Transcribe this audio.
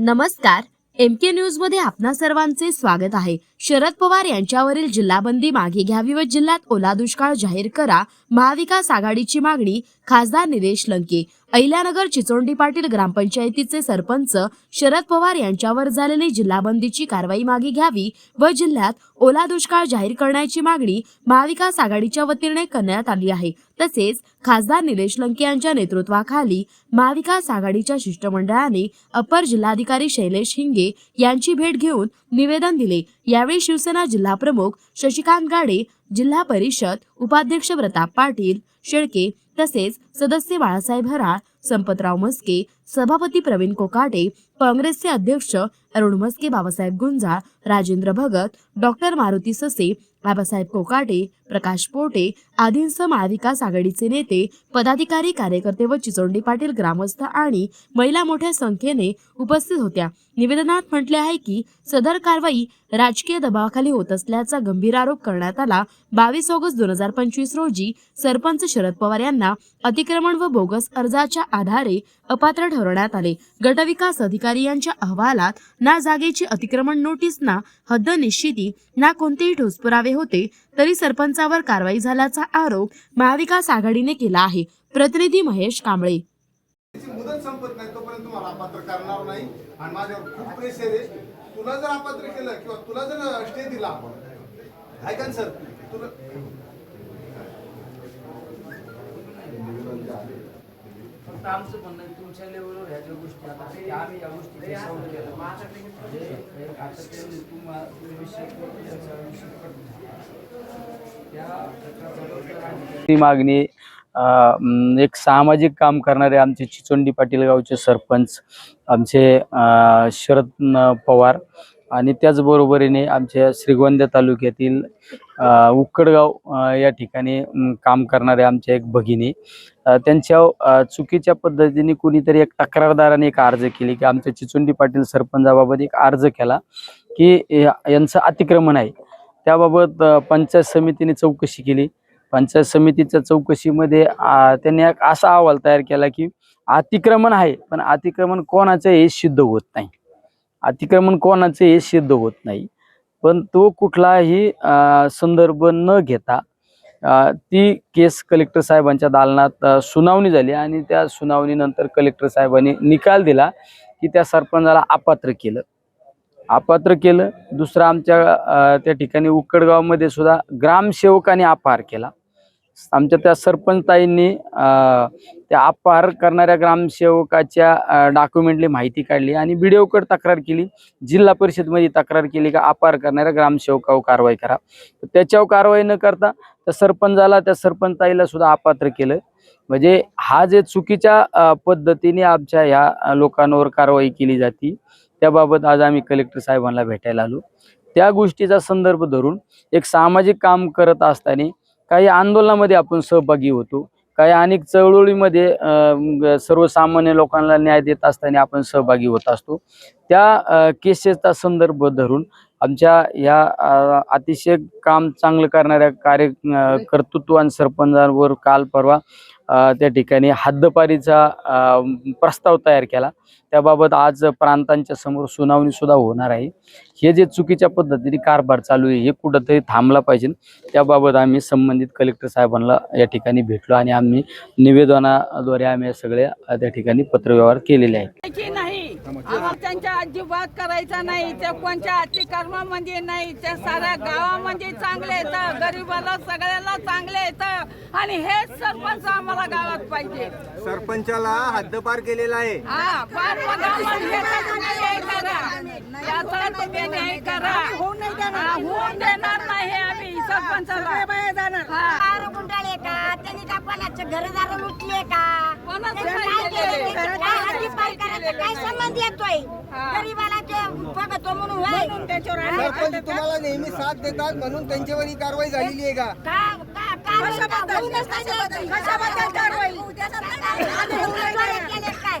नमस्कार. एम के न्यूजमध्ये आपणा सर्वांचे स्वागत आहे. शरद पवार यांच्यावरील जिल्हाबंदी मागे घ्यावी व जिल्ह्यात ओला दुष्काळ जाहीर करा. महाविकास आघाडीची मागणी खासदार निलेश लंके. अहिल्यानगर चिचोंडी पाटील ग्रामपंचायतीचे सरपंच शरद पवार यांच्यावर झालेली जिल्हाबंदीची कारवाई मागे घ्यावी व जिल्ह्यात ओला दुष्काळ जाहीर करण्याची मागणी महाविकास आघाडीच्या वतीने करण्यात आली आहे. तसेच खासदार निलेश लंके यांच्या नेतृत्वाखाली महाविकास आघाडीच्या शिष्टमंडळाने अपर जिल्हाधिकारी शैलेश हिंगे यांची भेट घेऊन निवेदन दिले. यावेळी शिवसेना जिल्हा प्रमुख शशिकांत गाडे जिल्हा परिषद उपाध्यक्ष प्रताप पाटील शेळके तसेच सदस्य बाळासाहेब हराळ संपतराव मस्के सभापती प्रवीण कोकाटे काँग्रेसचे अध्यक्ष अरुण मस्के बाबासाहेब गुंजाळ राजेंद्र भगत डॉक्टर मारुती ससे बाबासाहेब कोकाटे प्रकाश पोटे आदींसह महाविकास आघाडीचे नेते पदाधिकारी कार्यकर्ते व चिचोंडी पाटील ग्रामस्थ आणि महिला मोठ्या संख्येने उपस्थित होत्या. निवेदनात म्हटले आहे की सदर कारवाई राजकीय दबावाखाली होत असल्याचा गंभीर आरोप करण्यात आला. बावीस ऑगस्ट दोन हजार पंचवीस रोजी सरपंच शरद पवार यांना अतिक्रमण व बोगस अर्जाच्या आधारे अपात्र ठरवण्यात आले. गटविकास अधिकारी यांच्या अहवालात ना जागेची अतिक्रमण नोटीस ना हद्द निश्चिती ना कोणतेही ठोस पुरावे होते तरी सरपंचावर कारवाई झाल्याचा आरोप महाविकास आघाडीने केला आहे. प्रतिनिधी महेश कांबळे. मुदत संपत नाही तोपर्यंत तुम्हाला अपात्र करणार नाही. आणि माझ्यावर खूप प्रेशर आहे. तुला जर अपात्र केलं किंवा तुला जर स्टे दिला ऐका ना सर तुला फक्त आमचं म्हणणं आहे, तुमच्या लेवलवर ह्या ज्या गोष्टी आता ते आम्ही या गोष्टी सॉल्व केल्या म्हणजे एक आता ते तुम्हा- विषय ती मागणी अ, एक सामाजिक काम करणारे आमचे चिचोंडी पाटील गावचे सरपंच आमचे अ, शरद न- पवार आणि त्याचबरोबरीने आमच्या श्रीगोंदा तालुक्यातील उक्कडगाव या ठिकाणी काम करणारे आमच्या एक भगिनी. त्यांच्या चुकीच्या पद्धतीने कुणीतरी एक तक्रारदाराने एक अर्ज केली की आमच्या चिचुंडी पाटील सरपंचाबाबत एक अर्ज केला की या- यांचं अतिक्रमण आहे. त्याबाबत पंचायत समितीने चौकशी केली. पंचायत समितीच्या चौकशीमध्ये त्यांनी एक असा अहवाल तयार केला की अतिक्रमण आहे पण अतिक्रमण कोणाचं हे सिद्ध होत नाही. अतिक्रमण कोणाचं हे सिद्ध होत नाही. पण तो कुठलाही संदर्भ न घेता ती केस कलेक्टर साहेबांच्या दालनात सुनावणी झाली आणि त्या सुनावणीनंतर कलेक्टर साहेबांनी निकाल दिला की त्या सरपंचाला अपात्र केलं. अपात्र केलं. दुसरं आमच्या त्या ठिकाणी उक्कडगावमध्ये सुद्धा ग्रामसेवकाने अपहार केला. आमच्या त्या सरपंचताईंनी त्या अपहार करणाऱ्या ग्रामसेवकाच्या डॉक्युमेंटली माहिती काढली आणि बीडीओकडे तक्रार केली. जिल्हा परिषदमध्ये तक्रार केली का अपहार करणाऱ्या ग्रामसेवकावर कारवाई करा. त्याच्यावर कारवाई न करता त्या सरपंचाला त्या सरपंच ताईला सुद्धा अपात्र केलं. म्हणजे हा जे चुकीच्या पद्धतीने आमच्या ह्या लोकांवर कारवाई केली जाती त्याबाबत आज आम्ही कलेक्टर साहेबांना भेटायला आलो. त्या गोष्टीचा संदर्भ धरून एक सामाजिक काम करत असताना काही आंदोलनामध्ये आपण सहभागी होतो. काही अनेक चळवळीमध्ये अं, सर्वसामान्य लोकांना न्याय देत असताना आपण सहभागी होत असतो. त्या केसेसचा संदर्भ धरून आमच्या या अतिशय काम चांगलं करणाऱ्या कार्य कर्तृत्व आणि सरपंचांवर काल परवा त्या ठिकाणी हद्दपारीचा प्रस्ताव तयार केला. त्याबाबत आज प्रांतांच्या समोर सुनावणी सुद्धा होणार आहे. हे जे चुकीच्या पद्धतीने कारभार चालू आहे हे कुठंतरी थांबला पाहिजे. त्याबाबत आम्ही संबंधित कलेक्टर साहेबांना या ठिकाणी भेटलो आणि आम्ही निवेदनाद्वारे आम्ही हे सगळे अ, त्या ठिकाणी पत्रव्यवहार केलेले आम्हाला त्यांच्या अजिबात करायचा नाही. त्या कोणत्या अतिक्रमामध्ये नाही. त्या साऱ्या गावामध्ये चांगले येतं गरीबाला सगळ्याला चांगले येतं आणि हेच सरपंच आम्हाला गावात पाहिजे. सरपंचाला हद्दपार केलेला आहे. होऊन देणार नाही आम्ही सरपंचाला गुंडाळे का त्यांनी का कोणाचे घरदार लुटले का काय संबंध येतोय गरीबाला ते बघतो म्हणून होय. सरपंच तुम्हाला नेहमी साथ देतात म्हणून त्यांच्यावर ही कारवाई झालेली आहे का कारवाई कशाबद्दल कारवाई? काय